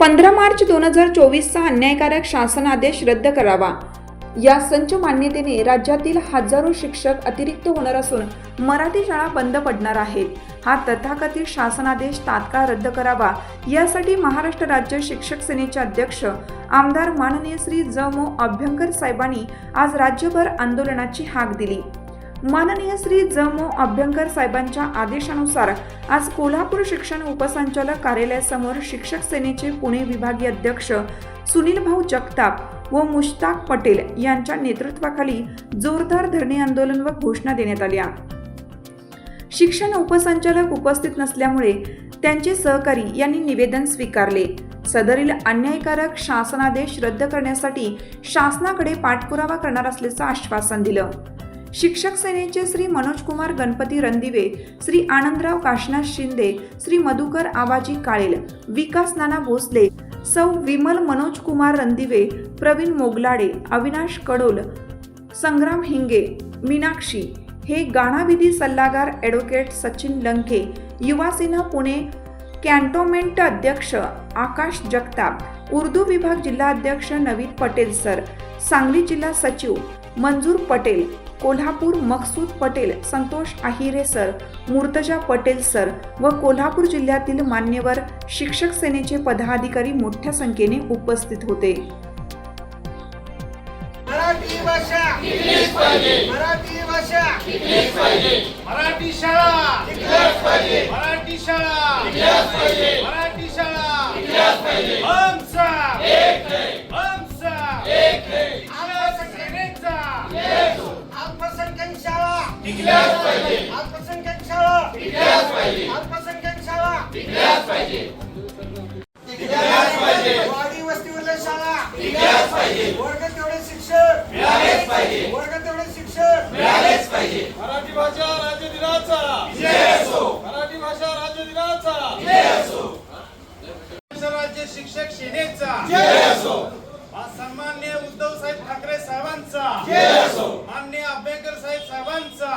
पंधरा मार्च दोन हजार चोवीसचा अन्यायकारक शासनादेश रद्द करावा. या संच मान्यतेने राज्यातील हजारो शिक्षक अतिरिक्त होणार असून मराठी शाळा बंद पडणार आहेत हा तथाकथित शासनादेश तात्काळ रद्द करावा. यासाठी महाराष्ट्र राज्य शिक्षक सेनेचे अध्यक्ष आमदार माननीय श्री ज. मो. अभ्यंकर साहेबांनी आज राज्यभर आंदोलनाची हाक दिली. माननीय श्री ज. मो. अभ्यंकर साहेबांच्या आदेशानुसार आज कोल्हापूर शिक्षण उपसंचालक कार्यालयासमोर शिक्षक सेनेचे पुणे विभागीय अध्यक्ष सुनील भाऊ जगताप व मुश्ताक पटेल यांच्या नेतृत्वाखाली जोरदार धरणे आंदोलन व घोषणा देण्यात आल्या. शिक्षण उपसंचालक उपस्थित नसल्यामुळे त्यांचे सहकारी यांनी निवेदन स्वीकारले. सदरील अन्यायकारक शासनादेश रद्द करण्यासाठी शासनाकडे पाठपुरावा करणार असल्याचं आश्वासन दिलं. शिक्षक सेनेचे श्री मनोज कुमार गणपती रणदिवे श्री आनंदराव काशनाथ शिंदे श्री मधुकर आबाजी काळेल विकास नाना भोसले सौ विमल मनोज कुमार रणदिवे प्रवीण मोगलाडे अविनाश कडोल संग्राम हिंगे मीनाक्षी हे गाणाविधी सल्लागार ॲडव्होकेट सचिन लंके युवासेना पुणे कॅन्टोन्मेंट अध्यक्ष आकाश जगताप उर्दू विभाग जिल्हा अध्यक्ष नवीन पटेल सर सांगली जिल्हा सचिव मंजूर पटेल कोल्हापूर मकसूद पटेल संतोष आहिरे सर मुर्तजा पटेल सर व कोल्हापूर जिल्ह्यातील मान्यवर शिक्षक सेनेचे पदाधिकारी मोठ्या संख्येने उपस्थित होते. मराठी भाषा. मराठी भाषा. मराठी शाळा. मराठी शाळा. मराठी शाळा. शाळा अल्पसंख्याक शाळा. अल्पसंख्याक शाळा. वाडी वस्तीवरल्या शाळा. वर्ग तेवढे शिक्षक. वर्ग तेवढे शिक्षक. मराठी भाषा राज्य दिनाचा मराठी भाषा राज्य दिनाचा महाराष्ट्र राज्य शिक्षक सेनेचा सन्मान्य उद्धव साहेब ठाकरे साहेबांचा मान्य आंबेडकर साहेब साहेबांचा.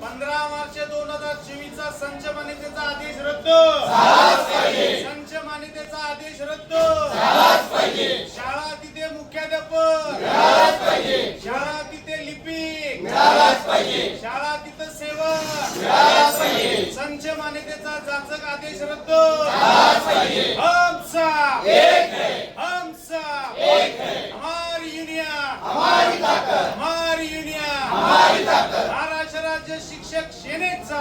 पंधरा मार्च दोन हजार चोवीस चा संच मान्यतेचा आदेश रद्द. संच मान्यतेचा आदेश रद्द. शाळा तिथे मुख्याध्यापक. शाळा तिथे लिपिक शाळा तिथे सेवक. संच मान्यतेचा जाचक आदेश रद्द. हमसा. हमसा. हमारी यूनियन हमारी ताकत हमारी महाराष्ट्र राज्य शिक्षक सेनेचा.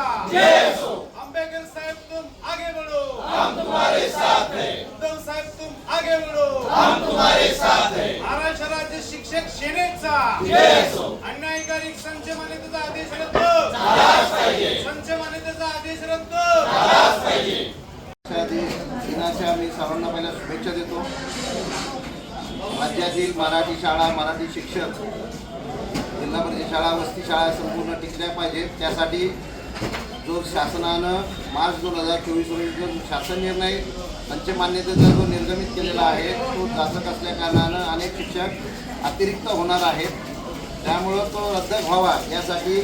आंबेडकर साहेब तुम आगे बढ़ो हम तुम्हारे साथ हैं. उद्धव साहेब तुम आगे बढ़ो हम तुम्हारे साथ हैं. महाराष्ट्र राज्य शिक्षक सेनेचा. अन्यायकारी संच मान्यतेचा आदेश रद्द. संच मान्यतेचा आदेश रद्द. दिनाच्या मी सर्वांना पहिल्या शुभेच्छा देतो. राज्यातील मराठी शाळा मराठी शिक्षक जिल्हा शाळा वस्ती शाळा संपूर्ण टिकल्या पाहिजेत त्यासाठी जो शासनानं मार्च दोन हजार चोवीस रोजी जो शासन निर्णय पंचमान्यतेचा जो निर्गमित केलेला आहे तो जाचक असल्या कारणानं अनेक शिक्षक अतिरिक्त होणार आहेत. त्यामुळं तो रद्द व्हावा यासाठी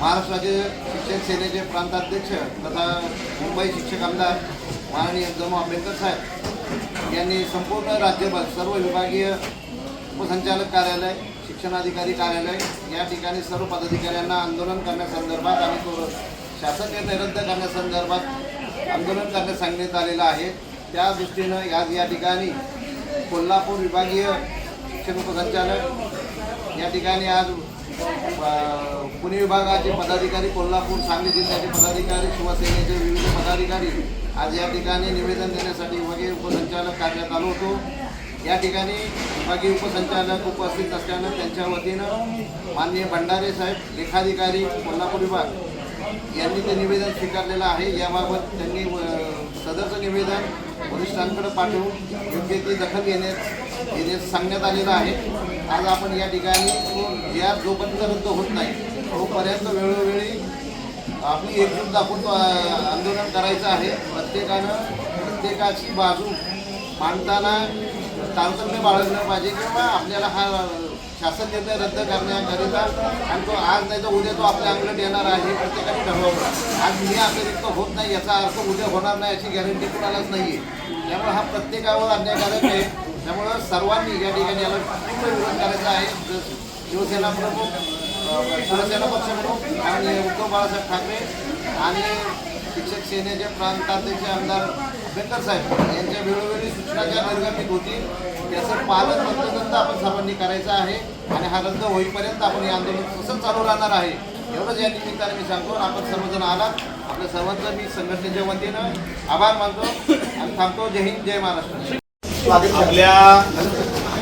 महाराष्ट्राचे शिक्षक सेनेचे प्रांताध्यक्ष तथा मुंबई शिक्षक आमदार माननीय जमा आंबेडकर साहेब यांनी संपूर्ण राज्यभर सर्व विभागीय उपसंचालक कार्यालय शिक्षणाधिकारी कार्यालय या ठिकाणी सर्व पदाधिकाऱ्यांना आंदोलन करण्यासंदर्भात आणि तो शासकीय निर्णय करण्यासंदर्भात आंदोलन करण्यास सांगण्यात आलेलं आहे. त्या दृष्टीनं आज या ठिकाणी कोल्हापूर विभागीय शिक्षण उपसंचालक या ठिकाणी आज पुणे विभागाचे पदाधिकारी कोल्हापूर सांगली जिल्ह्याचे पदाधिकारी शिवसेनेचे विविध पदाधिकारी आज या ठिकाणी निवेदन देण्यासाठी विभागीय उपसंचालक कार्यात आलो होतो. या ठिकाणी विभागीय उपसंचालक उपस्थित असल्यानं त्यांच्या वतीनं माननीय भंडारे साहेब लेखाधिकारी कोल्हापूर विभाग यांनी ते निवेदन स्वीकारलेलं आहे. याबाबत त्यांनी सदरचं निवेदन वरिष्ठांकडे पाठवून योग्य ती दखल घेण्यात घेण्यास सांगण्यात आलेलं आहे. आज आपण या ठिकाणी या जोपर्यंत रद्द होत नाही तोपर्यंत वेळोवेळी आपली एकजूट दाखवून आंदोलन करायचं आहे. प्रत्येकानं प्रत्येकाची बाजू मांडताना तारतम्य बाळगलं पाहिजे किंवा आपल्याला हा शासन निर्णय रद्द करण्याकरिता आणि तो आज नाही तर उद्या तो आपल्या अंगलट येणार आहे प्रत्येकाने ठरवलं आज मी अतिरिक्त होत नाही याचा अर्थ उद्या होणार नाही अशी गॅरंटी कुणालाच नाही आहे त्यामुळे हा प्रत्येकावर अन्यायकारक आहे. त्यामुळं सर्वांनी या ठिकाणी याला पूर्ण विरोध करायचा आहे. शिवसेना प्रमुख शिवसेना शिवसेना पक्षप्रमुख आणि उद्धव बाळासाहेब ठाकरे आणि शिक्षक सेनेचे प्रांताध्यक्ष आमदार बेकर साहेब यांच्या वेळोवेळी सूचना ज्या निर्गमित होती त्याचं पालन तंतोतंत आपण सर्वांनी करायचं आहे आणि हा रद्द होईपर्यंत आपण हे आंदोलन तसंच चालू राहणार आहे एवढंच या निमित्ताने मी सांगतो. आपण सर्वजण आलात. आपल्या सर्वांचं मी संघटनेच्या वतीनं आभार मानतो आणि थांबतो. जय हिंद जय महाराष्ट्र. आपल्या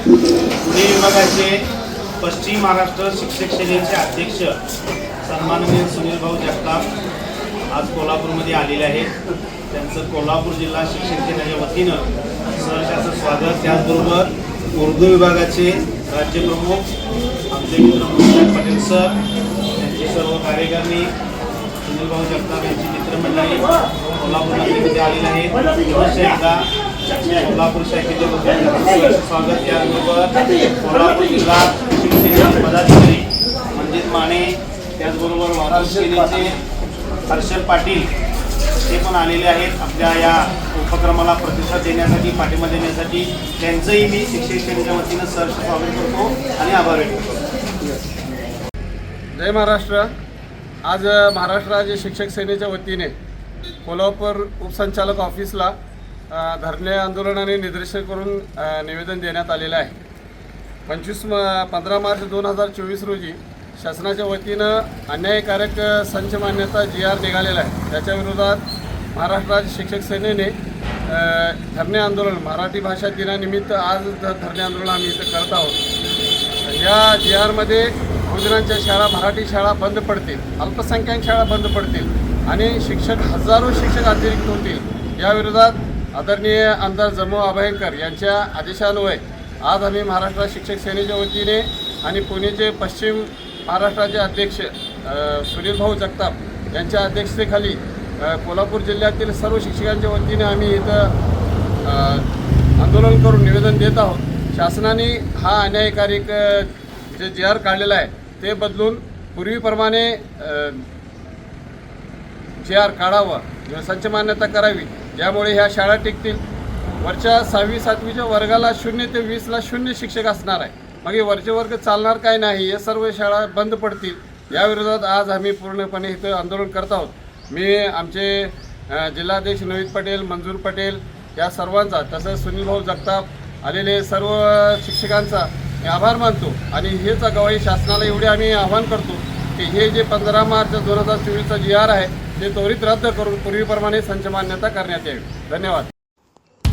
पुणे विभागाचे पश्चिम महाराष्ट्र शिक्षक सेनेचे अध्यक्ष सन्माननीय सुनील भाऊ जगताप आज कोल्हापूरमध्ये आलेले आहेत. त्यांचं कोल्हापूर जिल्हा शिक्षक केंद्राच्या वतीनं सहशाचं स्वागत. त्याचबरोबर उर्दू विभागाचे राज्यप्रमुख आमचे मित्र मुस्ताक पटेल सर त्यांचे सर्व कार्यकारिणी सुनीलभाऊ जगताप यांची मित्रमंडळी कोल्हापूर नगरीमध्ये आलेले आहेत. एकदा कोल्हापूर शाखेचे स्वागत. त्याचबरोबर कोल्हापूर जिल्हा शिवसेनेचे पदाधिकारी मंजित माने त्याचबरोबर वाहतूक सेनेचे हर्षल पाटील ते पण आलेले आहेत आपल्या या उपक्रमाला प्रतिसाद देण्यासाठी पाठिंबा देण्यासाठी. त्यांचंही मी शिक्षक सेनेच्या वतीनं सहर्ष स्वागत करतो आणि आभार व्यक्त करतो. जय महाराष्ट्र. आज महाराष्ट्र राज्य शिक्षक सेनेच्या वतीने कोल्हापूर उपसंचालक ऑफिसला धरणे आंदोलनाने निदर्शन करून निवेदन देण्यात आलेलं आहे. पंचवीस म पंधरा मार्च दोन हजार चोवीस रोजी शासनाच्या वतीनं अन्यायकारक संच मान्यता जी आर निघालेला आहे त्याच्या विरोधात महाराष्ट्र राज्य शिक्षक सेनेने धरणे आंदोलन मराठी भाषा दिनानिमित्त आज धरणे आंदोलन आम्ही इथं करत आहोत. या जी आरमध्ये गुजरांच्या शाळा मराठी शाळा बंद पडतील अल्पसंख्याक शाळा बंद पडतील आणि शिक्षक हजारो शिक्षक अतिरिक्त होतील. याविरोधात आदरणीय आमदार जमू अभयंकर यांच्या आदेशान्वये आज आम्ही महाराष्ट्र शिक्षक सेनेच्या वतीने आणि पुणेचे पश्चिम महाराष्ट्राचे अध्यक्ष सुनील भाऊ जगताप यांच्या अध्यक्षतेखाली कोल्हापूर जिल्ह्यातील सर्व शिक्षकांच्या वतीने आम्ही इथं आंदोलन करून निवेदन देत आहोत. शासनाने हा अन्यायकारक जे जे आर काढलेला आहे ते बदलून पूर्वीप्रमाणे जे आर काढावं संच मान्यता करावी ज्यामुळे ह्या शाळा टिकतील. वरच्या सहावी सातवीच्या वर्गाला शून्य ते वीसला शून्य शिक्षक असणार आहे. मग हे वरचे वर्ग चालणार काय नाही हे सर्व शाळा बंद पडतील. या विरोधात आज आम्ही पूर्णपणे इथं आंदोलन करत आहोत. मी आमचे जिल्हाध्यक्ष नवीद पटेल मंजूर पटेल या सर्वांचा तसंच सुनील भाऊ जगताप आलेले सर्व शिक्षकांचा मी आभार मानतो. आणि हेच गवाही शासनाला एवढे आम्ही आवाहन करतो की हे जे पंधरा मार्च दोन हजार चोवीसचा जी आर आहे ते त्वरित रद्द करून पूर्वीप्रमाणे संच मान्यता करण्यात यावी. धन्यवाद.